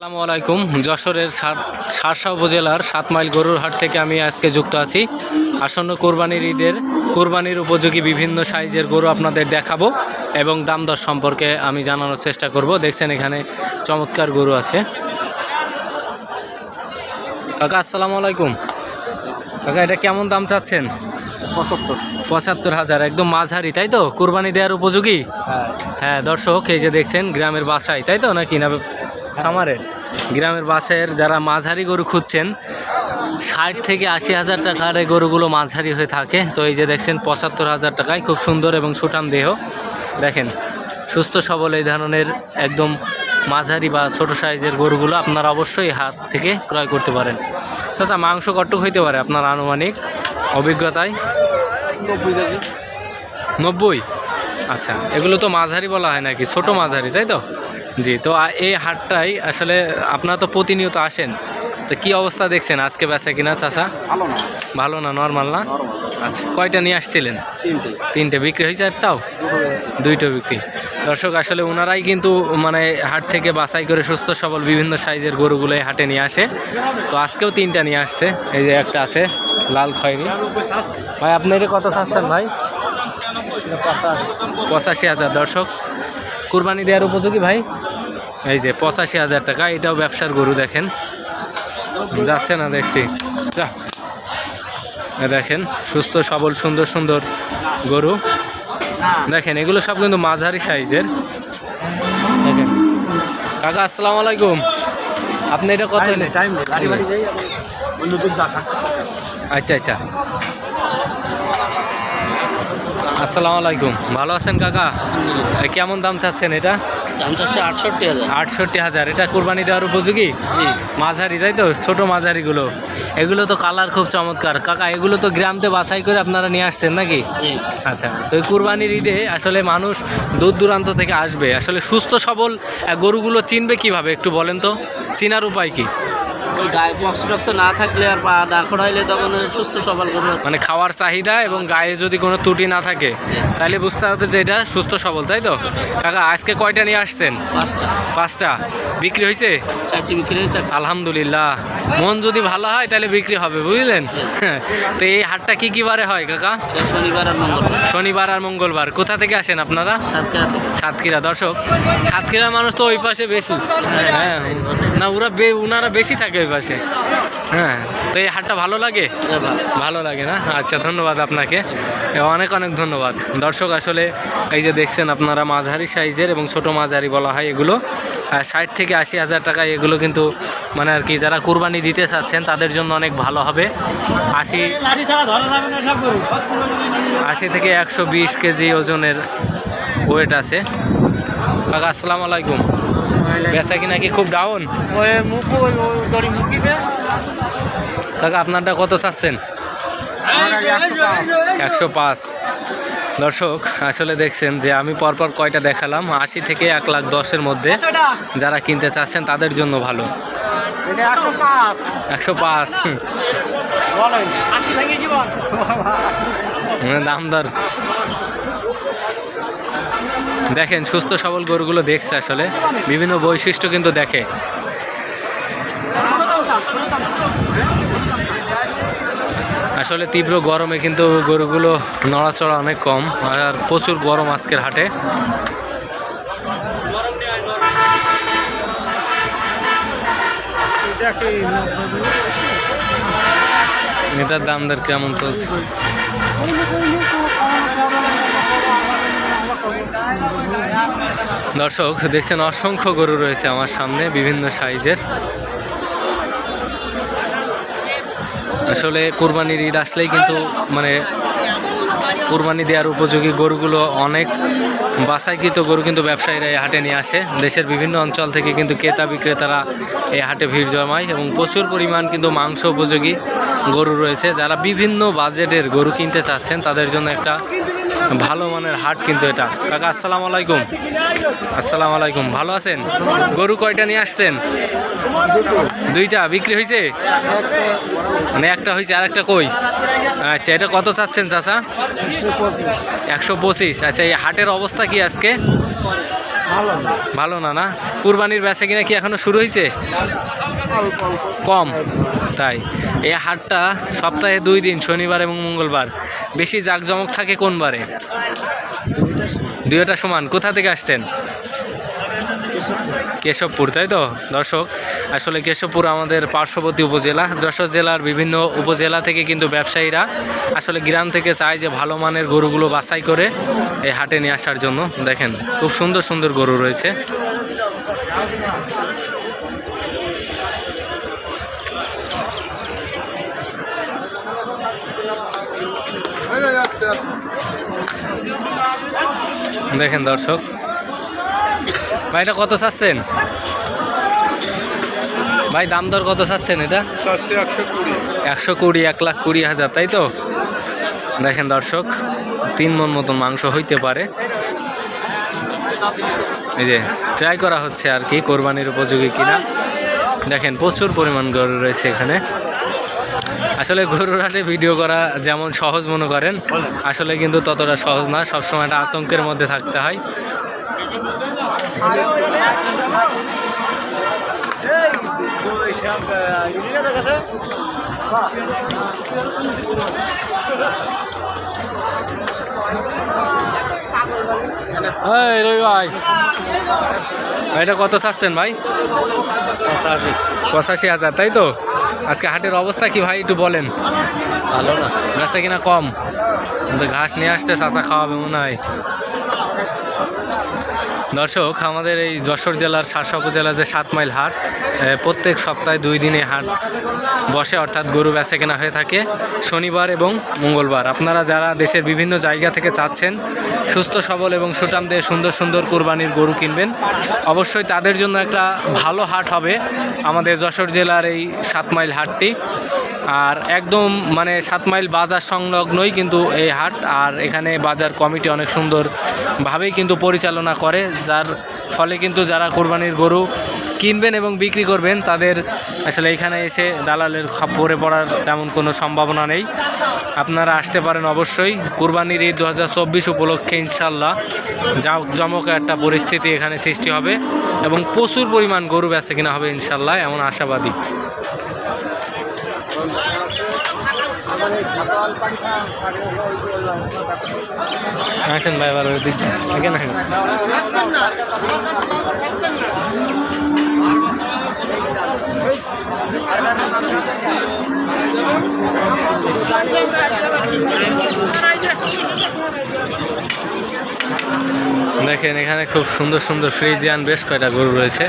আসসালামু আলাইকুম। যশোরের শার্শা উপজেলার সাত মাইল গরুর হাট থেকে আমি আজকে যুক্ত আছি। আসন্ন কোরবানির ঈদের কোরবানির উপযোগী বিভিন্ন সাইজের গরু আপনাদের দেখাবো এবং দাম দর সম্পর্কে আমি জানানোর চেষ্টা করব। দেখছেন এখানে চমৎকার গরু আছে। কাকা আসসালামু আলাইকুম। কাকা এটা কেমন দাম চাচ্ছেন? পঁচাত্তর পঁচাত্তর হাজার একদম মাঝারি তাই তো? কোরবানি দেওয়ার উপযোগী? হ্যাঁ। হ্যাঁ দর্শক এই যে দেখছেন গ্রামের বাছাই তাই তো নাকি? না খামারে। গ্রামের বাসের যারা মাঝারি গরু খুঁজছেন, ষাট থেকে আশি হাজার টাকার এই গরুগুলো মাঝারি হয়ে থাকে। তো এই যে দেখছেন, পঁচাত্তর হাজার টাকায় খুব সুন্দর এবং সুঠাম দেহ। দেখেন, সুস্থ সবল এই ধরনের একদম মাঝারি বা ছোট সাইজের গরুগুলো আপনারা অবশ্যই হাট থেকে ক্রয় করতে পারেন। চাচা, মাংস কট্টক হইতে পারে আপনার আনুমানিক অভিজ্ঞতায়? নব্বই। আচ্ছা এগুলো তো মাঝারি বলা হয় নাকি? ছোট মাঝারি, তাই তো? জি তো এই হাটটাই আসলে আপনারা তো প্রতিনিয়ত আসেন তো কি অবস্থা দেখছেন? আজকে বেচা কিনা চাচা? ভালো না। ভালো না নর্মাল না? আচ্ছা কয়টা নিয়ে আসছিলেন? তিনটে। বিক্রি হয়েছে একটাও? দুইটা বিক্রি। দর্শক আসলে ওনারাই কিন্তু মানে হাট থেকে বাছাই করে সুস্থ সবল বিভিন্ন সাইজের গরুগুলো এই হাটে নিয়ে আসে। তো আজকেও তিনটা নিয়ে আসছে এই যে একটা আছে লাল খয়েরি। ভাই আপনি এটা কত চাচ্ছেন ভাই? পঁচাশি হাজার দর্শক। কুরবানি দেওয়ার উপযোগী ভাই? এই যে পঁচাশি হাজার টাকা এটাও ব্যবসার গরু দেখেন। যাচ্ছে না দেখছি। যা। দেখেন সুস্থ সবল সুন্দর সুন্দর গরু। দেখেন এগুলো সব কিন্তু মাঝারি সাইজের। দেখেন। কাকা আসসালামু আলাইকুম। আপনি এটা কত আচ্ছা নেই, আসসালামু আলাইকুম। ভালো আছেন কাকা? কেমন দাম চাচ্ছেন এটা? দাম চাচ্ছে আটষট্টি হাজার। আটষট্টি হাজার। এটা কুরবানি দেওয়ার উপযোগী? জি। মাঝারি তাই তো? ছোটো মাঝারিগুলো। এগুলো তো কালার খুব চমৎকার। কাকা এগুলো তো গ্রামতে বাছাই করে আপনারা নিয়ে আসছেন নাকি? আচ্ছা তো এই কুরবানির ঈদে আসলে মানুষ দূর দূরান্ত থেকে আসবে। আসলে সুস্থ সবল গরুগুলো চিনবে কীভাবে? একটু বলেন তো। চিনার উপায় কি? ওই গায়ে বক্স টক্স না থাকলে আর পা না খড়াইলে তখন ওই সুস্থ সবল করবে মানে খাওয়ার চাহিদা এবং গায়ে যদি কোনো ত্রুটি না থাকে তাহলে বুঝতে হবে যে এটা সুস্থ সবল তাই তো? কাকা আজকে কয়টা নিয়ে আসছেন? পাঁচটা। পাঁচটা। বিক্রি হয়েছে? চারটি বিক্রি হয়েছে। আলহামদুলিল্লাহ। মন যদি ভালো হয় তাহলে বিক্রি হবে বুঝলেন? তো এই হাটটা কি কি বারে হয় কাকা? শনিবার আর মঙ্গলবার। শনিবার আর মঙ্গলবার। কোথা থেকে আসেন আপনারা? সাতক্ষীরা থেকে। সাতক্ষীরা দর্শক। সাতক্ষীরা মানুষ তো ওই পাশে বেশি। হ্যাঁ না ওরা বে ওনারা বেশি থাকে পাশে হ্যাঁ তো এই হাটটা ভালো লাগে। ভালো লাগে না? আচ্ছা ধন্যবাদ আপনাকে। অনেক অনেক ধন্যবাদ। দর্শক আসলে এই যে দেখছেন আপনারা মাঝারি সাইজের এবং ছোট মাঝারি বলা হয় এগুলো। ষাট থেকে আশি হাজার টাকা এগুলো কিন্তু মানে আর কি যারা কুরবানি দিতে চাচ্ছেন তাদের জন্য অনেক ভালো হবে। আশি আশি থেকে একশো বিশ কেজি ওজনের ওয়েট আছে। কাকা আসসালামু আলাইকুম। বেচা কিনা কি খুব ডাউন কাকা আপনারটা কত চাচ্ছেন? একশো পাঁচ। দর্শক আসলে দেখছেন যে আমি পরপর কয়টা দেখালাম আশি থেকে এক লাখ দশের মধ্যে যারা কিনতে চাচ্ছেন তাদের জন্য ভালো। একশো পাঁচ। মানে দাম দর। দেখেন, সুস্থ সবল গরুগুলো দেখছে আসলে। বিভিন্ন বৈশিষ্ট্য কিন্তু দেখে। আসলে তীব্র গরমে কিন্তু গরুগুলো নড়াচড়া অনেক কম, আর প্রচুর গরম আজকের হাটে। এটার দাম দর কেমন চলছে? দর্শক, দেখছেন অসংখ্য গরু রয়েছে আমার সামনে, বিভিন্ন সাইজের। আসলে কুরবানির ঈদ আসলেই কিন্তু মানে কুরবানি দেওয়ার উপযোগী গরুগুলো অনেক বাছাইকৃত গরু কিন্তু ব্যবসায়ীরা এই হাটে নিয়ে আসে। দেশের বিভিন্ন অঞ্চল থেকে কিন্তু ক্রেতা বিক্রেতারা এই হাটে ভিড় জমায় এবং প্রচুর পরিমাণ কিন্তু মাংস উপযোগী গরু রয়েছে। যারা বিভিন্ন বাজেটের গরু কিনতে চাচ্ছেন, তাদের জন্য একটা ভালো মানের হাট কিন্তু এটা। কাকা, আসসালামু আলাইকুম। আসসালামু আলাইকুম। ভালো আছেন? গরু কয়টা নিয়ে আসছেন? দুইটা। বিক্রি হয়েছে মানে একটা হয়েছে আর একটা কই? আচ্ছা এটা কত চাচ্ছেন চাচা? একশো পঁচিশ। আচ্ছা এই হাটের অবস্থা কি আজকে? ভালো না না? কুরবানির বেচা কিনা কি এখনও শুরু হয়েছে কম। তাই। এই হাটটা সপ্তাহে দুই দিন, শনিবার এবং মঙ্গলবার। বেশি জাঁকজমক থাকে কোন বারে দুইটা সমান। কোথা থেকে আসছেন? কেশবপুর, তাই তো? দর্শক, আসলে কেশবপুর আমাদের পার্শ্ববর্তী উপজেলা। যশোর জেলার বিভিন্ন উপজেলা থেকে কিন্তু ব্যবসায়ীরা আসলে গ্রাম থেকে চায় যে ভালো মানের গরুগুলো বাছাই করে এই হাটে নিয়ে আসার জন্য। দেখেন, খুব সুন্দর সুন্দর গরু রয়েছে। দেখেন দর্শক। ভাই এটা কত চাচ্ছেন? ভাই দাম দর কত চাচ্ছেন এটা? একশো কুড়ি। একশো কুড়ি এক লাখ কুড়ি হাজার তাই তো? দেখেন দর্শক তিন মন মতন মাংস হইতে পারে। এই যে ট্রাই করা হচ্ছে আর কি কোরবানির উপযোগী কিনা। দেখেন প্রচুর পরিমাণ গরু রয়েছে এখানে। আসলে গরুর হাটে ভিডিও করা যেমন সহজ মনে করেন, আসলে কিন্তু ততটা সহজ না সবসময় একটা আতঙ্কের মধ্যে থাকতে হয়। এই রবি ভাই। এটা কত চাচ্ছেন ভাই? পঁচাশি। হাজার তাই তো? আজকে হাটের অবস্থা কি ভাই একটু বলেন। ভালো না। গাছটা কিনা কম। ঘাস নিয়ে আসতে চাচা খাওয়াবে মনে হয়। দর্শক, আমাদের এই যশোর জেলার শাসা উপজেলার যে সাত মাইল হাট প্রত্যেক সপ্তাহে দুই দিনে হাট বসে, অর্থাৎ গরু বেচা কেনা হয়ে থাকে শনিবার এবং মঙ্গলবার। আপনারা যারা দেশের বিভিন্ন জায়গা থেকে চাচ্ছেন, সুস্থ, সবল এবং সুটাম দিয়ে সুন্দর সুন্দর কোরবানির গরু কিনবেন, অবশ্যই তাদের জন্য একটা ভালো হাট হবে আমাদের যশোর জেলার এই সাত মাইল হাটটি। আর একদম মানে সাত মাইল বাজার সংলগ্নই কিন্তু এই হাট, আর এখানে বাজার কমিটি অনেক সুন্দরভাবেই কিন্তু পরিচালনা করে যার ফলে কিন্তু যারা কোরবানির গরু কিনবেন এবং বিক্রি করবেন, তাদের আসলে এখানে এসে দালালের খপ্পরে পড়ার তেমন কোনো সম্ভাবনা নেই। আপনারা আসতে পারেন অবশ্যই। কোরবানির ঈদ দু হাজার চব্বিশ উপলক্ষে ইনশাল্লাহ জমক একটা পরিস্থিতি এখানে সৃষ্টি হবে এবং প্রচুর পরিমাণ গরু বেচে কিনা হবে ইনশাল্লাহ এমন আশাবাদী। আসেন ভাই দিক আগে দেখেন এখানে খুব সুন্দর সুন্দর ফ্রিজিয়ান বেশ কয়টা গরু রয়েছে।